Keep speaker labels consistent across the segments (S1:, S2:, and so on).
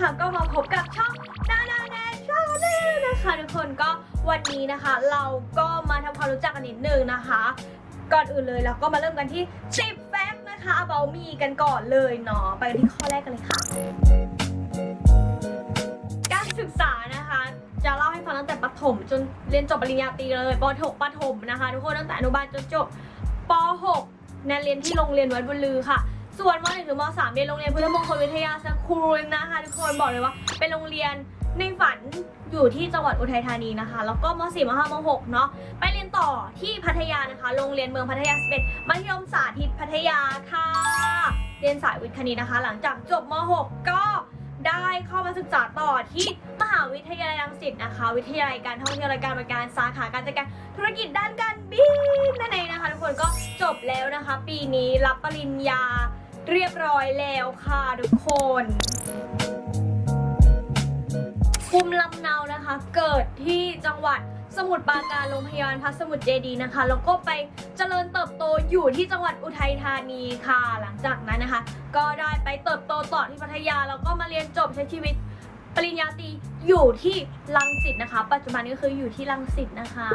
S1: นะคะก็มาพบกับช่องนานาแนชาแนลนะคะทุกคนก็วันนี้นะคะ เราก็มาทำความรู้จักกันนิดนึงนะคะ ก่อนอื่นเลยเราก็มาเริ่มกันที่ 10 แฟกต์นะคะเบลมีกันก่อนเลยเนาะไปที่ข้อแรกกันเลยค่ะ การศึกษานะคะ จะเล่าให้ฟังตั้งแต่ประถม จนเรียนจบปริญญาตรีเลยปถกประถมนะคะ ทุกคนตั้งแต่อนุบาลจนจบป .6 แนนเรียนที่โรงเรียนวัดบุญลือค่ะ ส่วนม .1 ถึงม .3 เรียนโรงเรียนพุทธมงคลวิทยาสคูลนะคะทุกคนบอกเลยว่า เป็นโรงเรียนในฝันอยู่ที่จังหวัดอุทัยธานีนะคะ แล้วก็ม .4 ม .5 ม .6 เนาะไปเรียนต่อที่พัทยานะคะ โรงเรียนเมืองพัทยา11มัธยมสาธิตพัทยาค่ะ เรียนสายวิทย์คณิตนะคะ หลังจากจบม .6 ก็ได้เข้ามาศึกษาต่อที่มหาวิทยาลัยรังสิตนะคะ วิทยาลัยการท่องเที่ยวและการบริการสาขาการจัดการธุรกิจด้านการบินนั่นเองนะคะทุกคนก็จบแล้วนะคะ ปีนี้รับปริญญา เรียบร้อยแล้วค่ะทุกคนภูมิลำเนานะคะ เกิดที่จังหวัดสมุทรปราการโรงพยาบาลพระสมุทรเจดีนะคะ แล้วก็ไปเจริญเติบโตอยู่ที่จังหวัดอุทัยธานีค่ะ หลังจากนั้นนะคะ ก็ได้ไปเติบโตต่อที่พัทยา แล้วก็มาเรียนจบใช้ชีวิตปริญญาตรีอยู่ที่รังสิตนะคะ ปัจจุบันก็คืออยู่ที่รังสิตนะคะ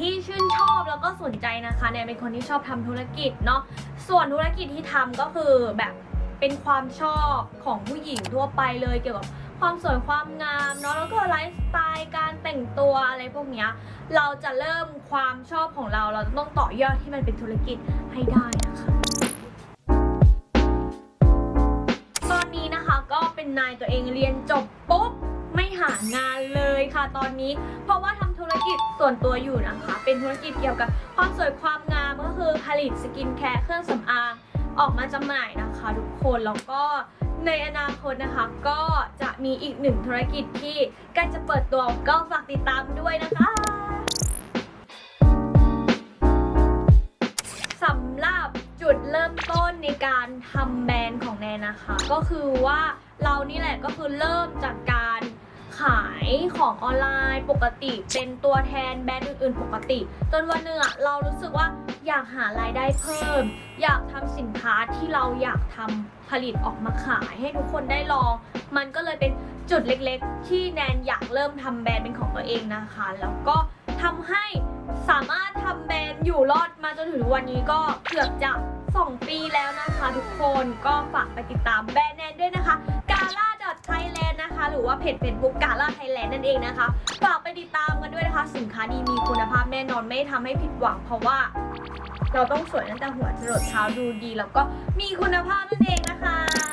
S1: ที่ชื่นชอบแล้วก็สนใจนะคะเนี่ยเป็นคนที่ชอบทำธุรกิจเนาะส่วนธุรกิจที่ทำก็คือแบบเป็นความชอบของผู้หญิงทั่วไปเลยเกี่ยวกับความสวยความงามเนาะแล้วก็ไลฟ์สไตล์การแต่งตัวอะไรพวกเนี้ยเราจะเริ่มความชอบของเรา เราต้องต่อยอดที่มันเป็นธุรกิจให้ได้นะคะตอนนี้นะคะก็เป็นนายตัวเองเรียนจบปุ๊บไม่หางานเลยค่ะตอนนี้ เพราะว่า กิจส่วนตัวอยู่นะคะ เป็นธุรกิจเกี่ยวกับความสวยความงามก็คือผลิตสกินแคร์เครื่องสำอางออกมาจำหน่ายนะคะทุกคนแล้วก็ในอนาคตนะคะก็จะมีอีกหนึ่งธุรกิจที่ใกล้จะเปิดตัวก็ฝากติดตามด้วยนะคะสำหรับจุดเริ่มต้นในการทำแบรนด์ของแนนนะคะ ก็คือว่าเรานี่แหละก็คือเริ่มจากการ ขายของออนไลน์ปกติ เป็นตัวแทนแบรนด์อื่นๆ ปกติ จนวันหนึ่งอะเรารู้สึกว่าอยากหารายได้เพิ่ม อยากทำสินค้าที่เราอยากทำผลิตออกมาขายให้ทุกคนได้ลอง มันก็เลยเป็นจุดเล็กๆ ที่แนนอยากเริ่มทำแบรนด์เป็นของตัวเองนะคะ แล้วก็ทำให้สามารถทำแบรนด์อยู่รอดมาจนถึงวันนี้ก็เกือบจะ 2 ปีแล้วนะคะทุกคนก็ฝากไปติดตามแบรนด์แนนด้วยนะคะกาล่า Thailand นะคะ หรือว่าเพจเฟซบุ๊กกาล่าไทยแลนด์นั่นเองนะคะ ฝากไปติดตามกันด้วยนะคะ สินค้าดีมีคุณภาพแน่นอนไม่ทำให้ผิดหวังเพราะว่า เราต้องสวยตั้งแต่หัวจรดเท้าดูดี แล้วก็มีคุณภาพนั่นเองนะคะ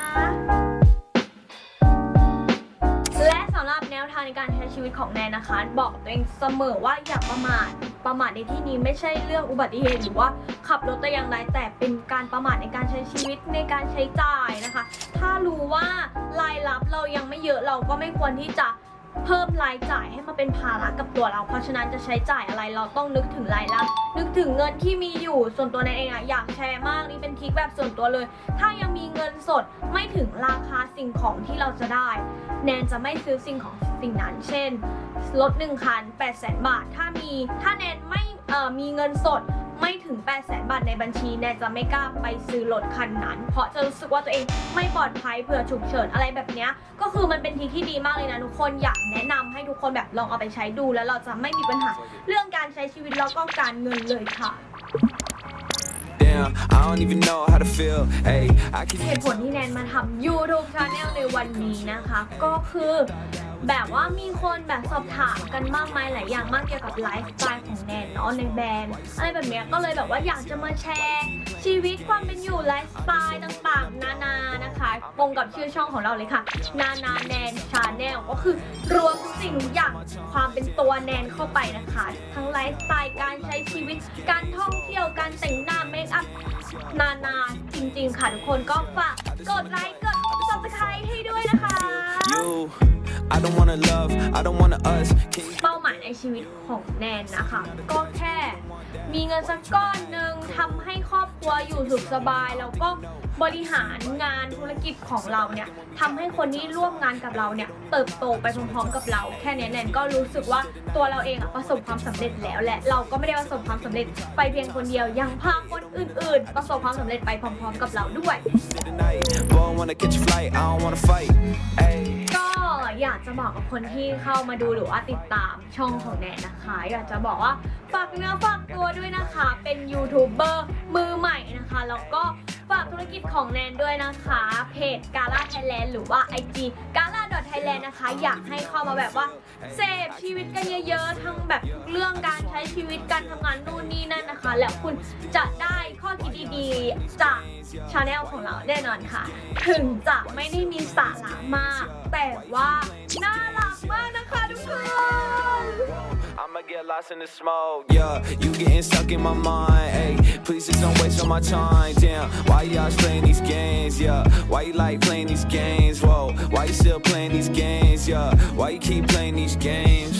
S1: วทางในการใช้ชีวิตของแนนนะคะ บอกตัวเองเสมอว่าอย่าประมาทประมาทในที่นี้ไม่ใช่เรื่องอุบัติเหตุหรือว่าขับรถแต่อย่างใดแต่เป็นการประมาทในการใช้ชีวิตในการใช้จ่ายนะคะ ถ้ารู้ว่ารายรับเรายังไม่เยอะเราก็ไม่ควรที่จะ เพิ่มรายจ่ายให้มาเป็นภาระกับตัวเรา เพราะฉะนั้นจะใช้จ่ายอะไรเราต้องนึกถึงรายรับ นึกถึงเงินที่มีอยู่ส่วนตัวแนนเองอะอยากแชร์มากนี่เป็นทริคแบบส่วนตัวเลย ถ้ายังมีเงินสดไม่ถึงราคาสิ่งของที่เราจะได้ แนนจะไม่ซื้อสิ่งของสิ่งนั้น เช่นรถ1คัน8 0 0 0 0บาท ถ้ามีถ้าแนนไม่มีเงินสด ไม่ถึง 8 0 0 0 0บาทในบัญชีแนนจะไม่กล้าไปซื้อรถคันนั้น เพราะจะรู้สึกว่าตัวเองไม่ปลอดภัยเผื่อฉุกเฉินอะไรแบบนี้ก็คือมันเป็นทีที่ดีมากเลยนะทุกคนอยากแนะนำให้ทุกคนแบบลองเอาไปใช้ดูแล้วเราจะไม่มีปัญหา เรื่องการใช้ชีวิตแล้วก็การเงินเลยค่ะ
S2: now. I don't even know how to feel. Hey, I can
S1: เหตุผลที่แนนมาทำ YouTube Channel ในวันนี้นะคะ ก็คือแบบว่ามีคนแบบสอบถามกันมากมายหลายอย่างมากเกี่ยวกับไลฟ์สไตล์ของแนนเนาะในแบรนด์อะไรแบบเนี้ยก็เลยแบบว่าอยากจะมาแชร์ ชีวิตความเป็นอยู่ไลฟ์สไตล์ต่างๆ นานา ตรงกับชื่อช่องของเราเลยค่ะ นานาแนนชาแนลก็คือรวมทุกสิ่งทุกอย่างความเป็นตัวแนนเข้าไปนะคะ ทั้งไลฟ์สไตล์การใช้ชีวิต การท่องเที่ยวการแต่งหน้าเมคอัพนานาจริง ๆ ค่ะทุกคนก็ฝากกดไลค์กด subscribe ให้ด้วยนะคะ
S2: you. I don't wanna love, I don't wanna us. Can you
S1: เป้าหมาย ในชีวิตของแนนนะคะ ก็แค่มีเงินสักก้อนหนึ่งทำให้ครอบครัวอยู่สุขสบาย แล้วก็บริหารงานธุรกิจของเราเนี่ยทำให้คนที่ร่วมงานกับเราเนี่ยเติบโตไปพร้อมๆกับเรา แค่นี้แนนก็รู้สึกว่าตัวเราเองอะประสบความสำเร็จแล้วแหละเราก็ไม่ได้ประสบความสำเร็จไปเพียงคนเดียวยังพาคนอื่น ๆ ประสบความสำเร็จไปพร้อม ๆ กับเราด้วยก็ อยากจะบอกกับคนที่เข้ามาดูหรือว่าติดตามช่องของแนนนะคะ อยากจะบอกว่าฝากเนื้อฝากตัวด้วยนะคะ เป็นยูทูบเบอร์มือใหม่นะคะ แล้วก็ฝากธุรกิจของแนนด้วยนะคะ เพจกาล่าไทยแลนด์หรือว่า IG กาล่า .thailand นะคะ อยากให้เข้ามาแบบว่าเสพชีวิตกันเยอะๆ ทั้งแบบทุกเรื่องการใช้ชีวิตการทำงานนู่นนี่นั่นนะคะ แล้วคุณจะได้ข้อคิดดีๆ จากชาแนลของเราแน่นอนค่ะ ถึงจะไม่ได้มีสาระมาก ว่าน่ารักมากนะคะทุกคน
S2: I'ma get lost in the smoke, yeah. You getting stuck in my mind, hey. Please just don't waste all my time, damn. Why y'all playing these games, yeah? Why you like playing these games, whoa? Why you still playing these games, yeah? Why you keep playing these games?